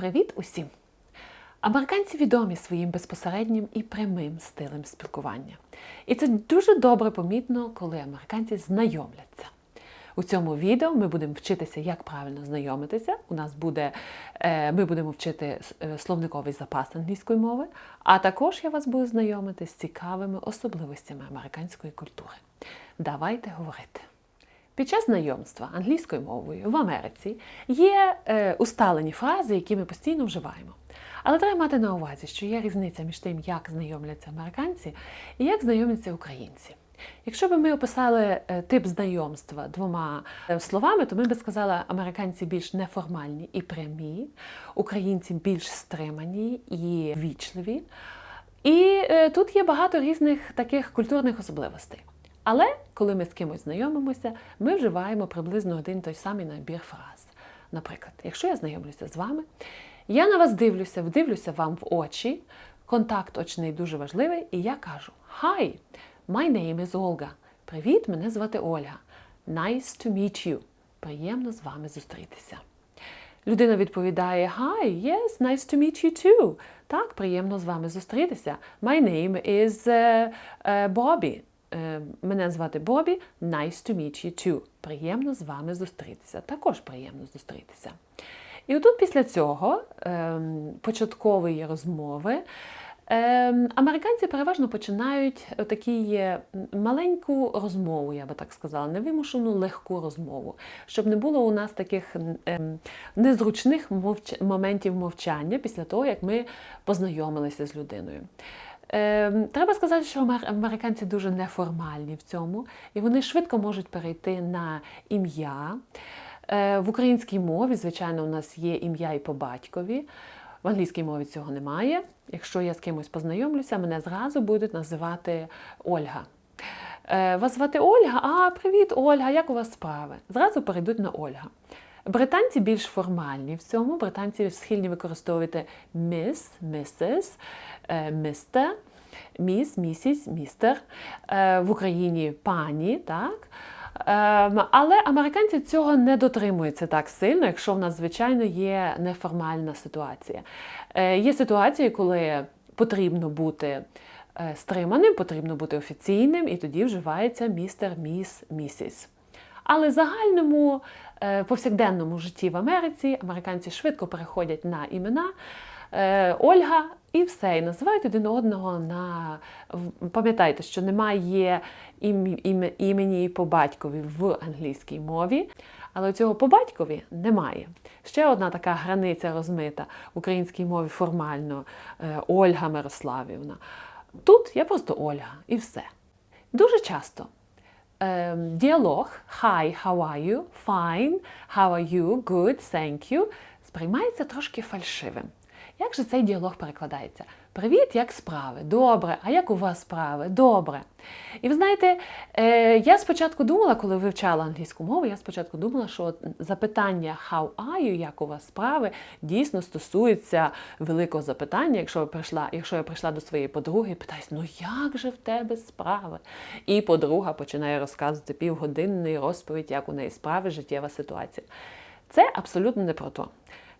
Привіт усім! Американці відомі своїм безпосереднім і прямим стилем спілкування. І це дуже добре помітно, коли американці знайомляться. У цьому відео ми будемо вчитися, як правильно знайомитися. У нас буде, е, ми будемо вчити е, словниковий запас англійської мови, а також я вас буду знайомити з цікавими особливостями американської культури. Давайте говорити. Під час знайомства англійською мовою в Америці є е, усталені фрази, які ми постійно вживаємо. Але треба мати на увазі, що є різниця між тим, як знайомляться американці і як знайомляться українці. Якщо б ми описали е, тип знайомства двома е, словами, то ми б сказали, американці більш неформальні і прямі, українці більш стримані і вічливі. І е, тут є багато різних таких культурних особливостей. Але коли ми з кимось знайомимося, ми вживаємо приблизно один той самий набір фраз. Наприклад, якщо я знайомлюся з вами, я на вас дивлюся, вдивлюся вам в очі, контакт очний дуже важливий, і я кажу Hi, my name is Olga. Привіт, мене звати Ольга. Nice to meet you. Приємно з вами зустрітися. Людина відповідає Hi, yes, nice to meet you too. Так, приємно з вами зустрітися. My name is uh, uh, Bobby. Е, Мене звати Бобі. Nice to meet you too. Приємно з вами зустрітися. Також приємно зустрітися. І отут після цього ем, початкової розмови. Ем, Американці переважно починають такі маленьку розмову, я би так сказала, невимушену легку розмову, щоб не було у нас таких ем, незручних моментів мовчання після того, як ми познайомилися з людиною. Ем, Треба сказати, що американці дуже неформальні в цьому, і вони швидко можуть перейти на ім'я. Е, В українській мові, звичайно, у нас є ім'я і по батькові. В англійській мові цього немає. Якщо я з кимось познайомлюся, мене зразу будуть називати Ольга. Е, Вас звати Ольга? А, привіт, Ольга, як у вас справи? Зразу перейдуть на Ольга. Британці більш формальні в цьому. Британці схильні використовувати міс, місіс, містер, міс, місіс, містер. Е, В Україні пані, так? Ем, Але американці цього не дотримуються так сильно, якщо в нас, звичайно, є неформальна ситуація. Е, Є ситуації, коли потрібно бути е, стриманим, потрібно бути офіційним, і тоді вживається містер, міс, місіс. Але загальному е, повсякденному житті в Америці американці швидко переходять на імена е, Ольга і все, і називають один одного на. Пам'ятайте, що немає ім- ім- імені по батькові в англійській мові, але цього по батькові немає. Ще одна така границя розмита в українській мові формально е, Ольга Мирославівна. Тут я просто Ольга і все. Дуже часто ем, діалог Hi, how are you? Fine, how are you? Good, thank you сприймається трошки фальшивим. Як же цей діалог перекладається? Привіт, як справи? Добре. А як у вас справи? Добре. І ви знаєте, е, я спочатку думала, коли вивчала англійську мову, я спочатку думала, що запитання how are you, як у вас справи, дійсно стосується великого запитання, якщо я прийшла, якщо я прийшла до своєї подруги і питаюсь, ну як же в тебе справи? І подруга починає розказувати півгодинний розповідь, як у неї справи, життєва ситуація. Це абсолютно не про то.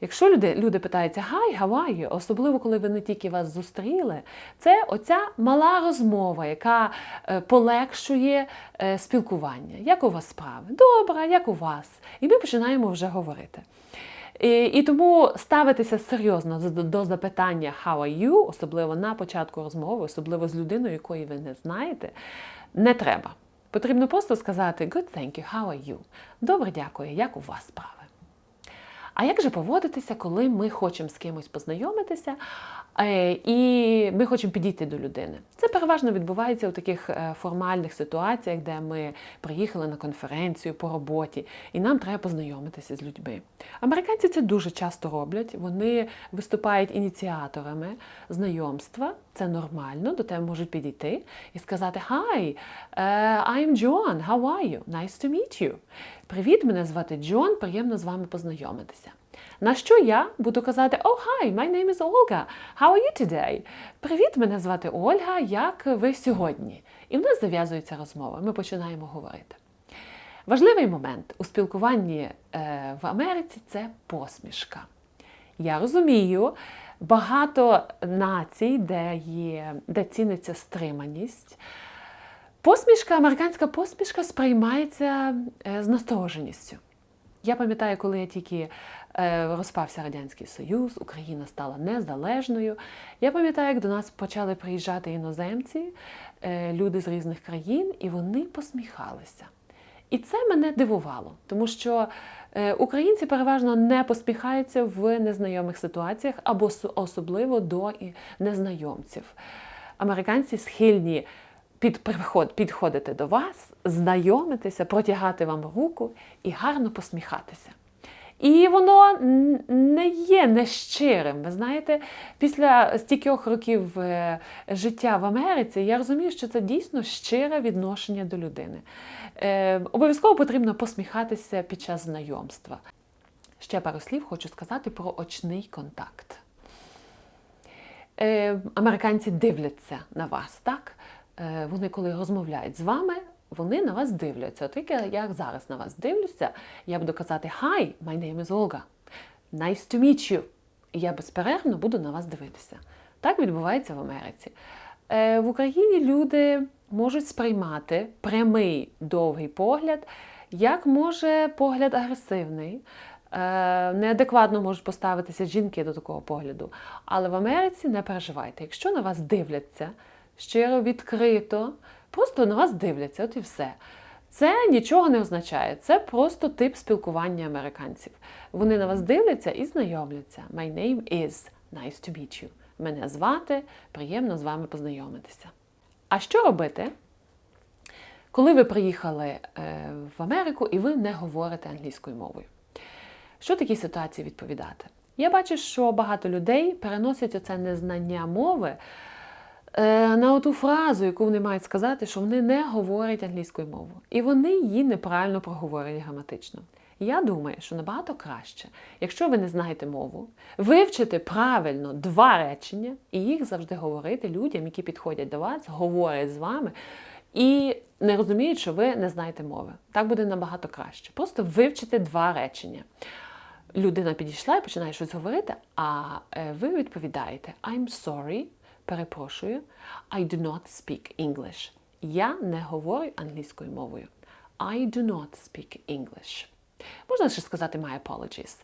Якщо люди, люди питаються «Hi, how are you?», особливо коли вони тільки вас зустріли, це оця мала розмова, яка е, полегшує е, спілкування. Як у вас справи? Добре, як у вас? І ми починаємо вже говорити. І, і тому ставитися серйозно до, до запитання «How are you?», особливо на початку розмови, особливо з людиною, якої ви не знаєте, не треба. Потрібно просто сказати «Good, thank you, how are you?» Добре, дякую, як у вас справи? А як же поводитися, коли ми хочемо з кимось познайомитися е, і ми хочемо підійти до людини? Це переважно відбувається у таких е, формальних ситуаціях, де ми приїхали на конференцію по роботі, і нам треба познайомитися з людьми. Американці це дуже часто роблять. Вони виступають ініціаторами знайомства. Це нормально, до тебе можуть підійти і сказати Hi, е, I'm John, how are you? Nice to meet you. Привіт, мене звати Джон, приємно з вами познайомитися. На що я буду казати Oh, hi, my name is Olga. How are you today? Привіт, мене звати Ольга. Як ви сьогодні? І в нас зав'язується розмова. Ми починаємо говорити. Важливий момент у спілкуванні е, в Америці це посмішка. Я розумію, багато націй, де є, де ціниться стриманість. Посмішка, американська посмішка сприймається е, з настороженістю. Я пам'ятаю, коли я тільки е, розпався Радянський Союз, Україна стала незалежною. Я пам'ятаю, як до нас почали приїжджати іноземці, е, люди з різних країн, і вони посміхалися. І це мене дивувало, тому що українці переважно не посміхаються в незнайомих ситуаціях або особливо до незнайомців. Американці схильні підходити до вас, знайомитися, протягати вам руку і гарно посміхатися. І воно не є нещирим. Ви знаєте, після стількох років е, життя в Америці я розумію, що це дійсно щире відношення до людини. Е, Обов'язково потрібно посміхатися під час знайомства. Ще пару слів хочу сказати про очний контакт. Е, американці дивляться на вас, так? Е, вони, коли розмовляють з вами, вони на вас дивляться. От як я як зараз на вас дивлюся, я буду казати Hi, my name is Olga. Nice to meet you. І я безперервно буду на вас дивитися. Так відбувається в Америці. Е, в Україні люди можуть сприймати прямий довгий погляд, як може погляд агресивний. Е, Неадекватно можуть поставитися жінки до такого погляду. Але в Америці не переживайте. Якщо на вас дивляться щиро, відкрито, просто на вас дивляться, от і все. Це нічого не означає. Це просто тип спілкування американців. Вони на вас дивляться і знайомляться. My name is nice to meet you. Мене звати, приємно з вами познайомитися. А що робити, коли ви приїхали е, в Америку і ви не говорите англійською мовою? Що такій ситуації відповідати? Я бачу, що багато людей переносять оце незнання мови на оту фразу, яку вони мають сказати, що вони не говорять англійською мовою. І вони її неправильно проговорять граматично. Я думаю, що набагато краще, якщо ви не знаєте мову, вивчити правильно два речення і їх завжди говорити людям, які підходять до вас, говорять з вами і не розуміють, що ви не знаєте мови. Так буде набагато краще. Просто вивчити два речення. Людина підійшла і починає щось говорити, а е, ви відповідаєте I'm sorry, перепрошую, I do not speak English. Я не говорю англійською мовою. I do not speak English. Можна ще сказати my apologies.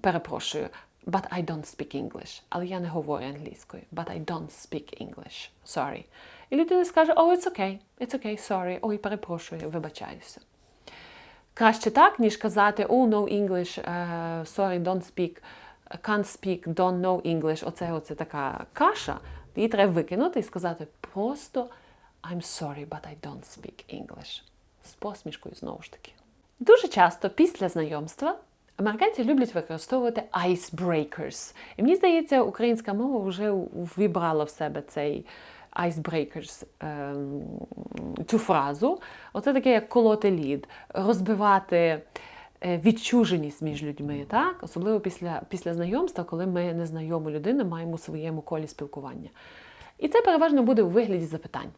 Перепрошую, but I don't speak English. Але я не говорю англійською. But I don't speak English. Sorry. І людина скаже, oh, it's okay, it's okay, sorry. Ой, перепрошую, вибачаюся. Краще так, ніж казати oh, no English, е, sorry, don't speak, can't speak, don't know English. Оце, оце така каша. Її треба викинути і сказати просто I'm sorry, but I don't speak English. З посмішкою знову ж таки. Дуже часто після знайомства американці люблять використовувати icebreakers. І мені здається, українська мова вже вібрала в себе цей icebreakers, ем, цю фразу. Оце таке, як колоти лід, розбивати відчуженість між людьми, так? особливо після, після знайомства, коли ми незнайому людину маємо у своєму колі спілкування. І це переважно буде у вигляді запитань.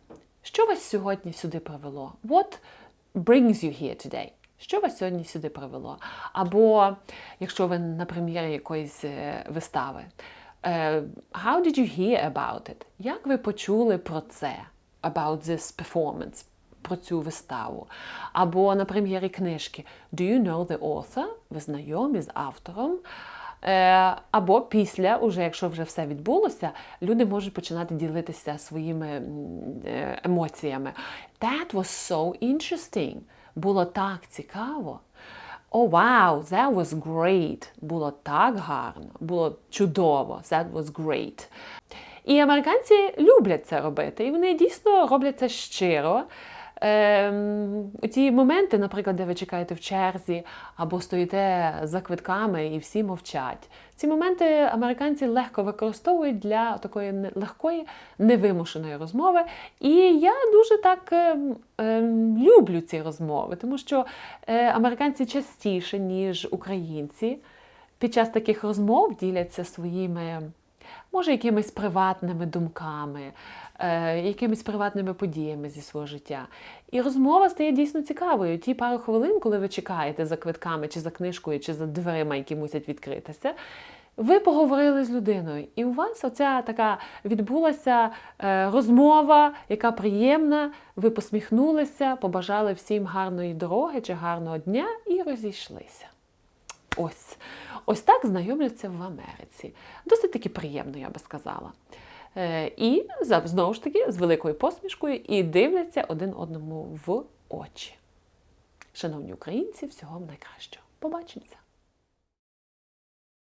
Що вас сьогодні сюди привело? What brings you here today? Що вас сьогодні сюди привело? Або якщо ви на прем'єрі якоїсь е, вистави, е, How did you hear about it? Як ви почули про це? About this performance? Про цю виставу. Або на прем'єрі книжки Do you know the author? Ви знайомі з автором. Е, Або після, уже якщо вже все відбулося, люди можуть починати ділитися своїми е, емоціями. That was so interesting. Було так цікаво. Oh, wow, that was great. Було так гарно, було чудово. That was great. І американці люблять це робити, і вони дійсно роблять це щиро. Ем, ті моменти, наприклад, де ви чекаєте в черзі або стоїте за квитками і всі мовчать. Ці моменти американці легко використовують для такої легкої, невимушеної розмови. І я дуже так ем, люблю ці розмови, тому що е, американці частіше, ніж українці, під час таких розмов діляться своїми може, якимись приватними думками, е, якимись приватними подіями зі свого життя. І розмова стає дійсно цікавою. Ті пару хвилин, коли ви чекаєте за квитками, чи за книжкою, чи за дверима, які мусять відкритися, ви поговорили з людиною, і у вас оця така відбулася е, розмова, яка приємна. Ви посміхнулися, побажали всім гарної дороги чи гарного дня і розійшлися. Ось. Ось так знайомляться в Америці. Досить таки приємно, я би сказала. Е, і знову ж таки з великою посмішкою і дивляться один одному в очі. Шановні українці, всього вам найкращого. Побачимося!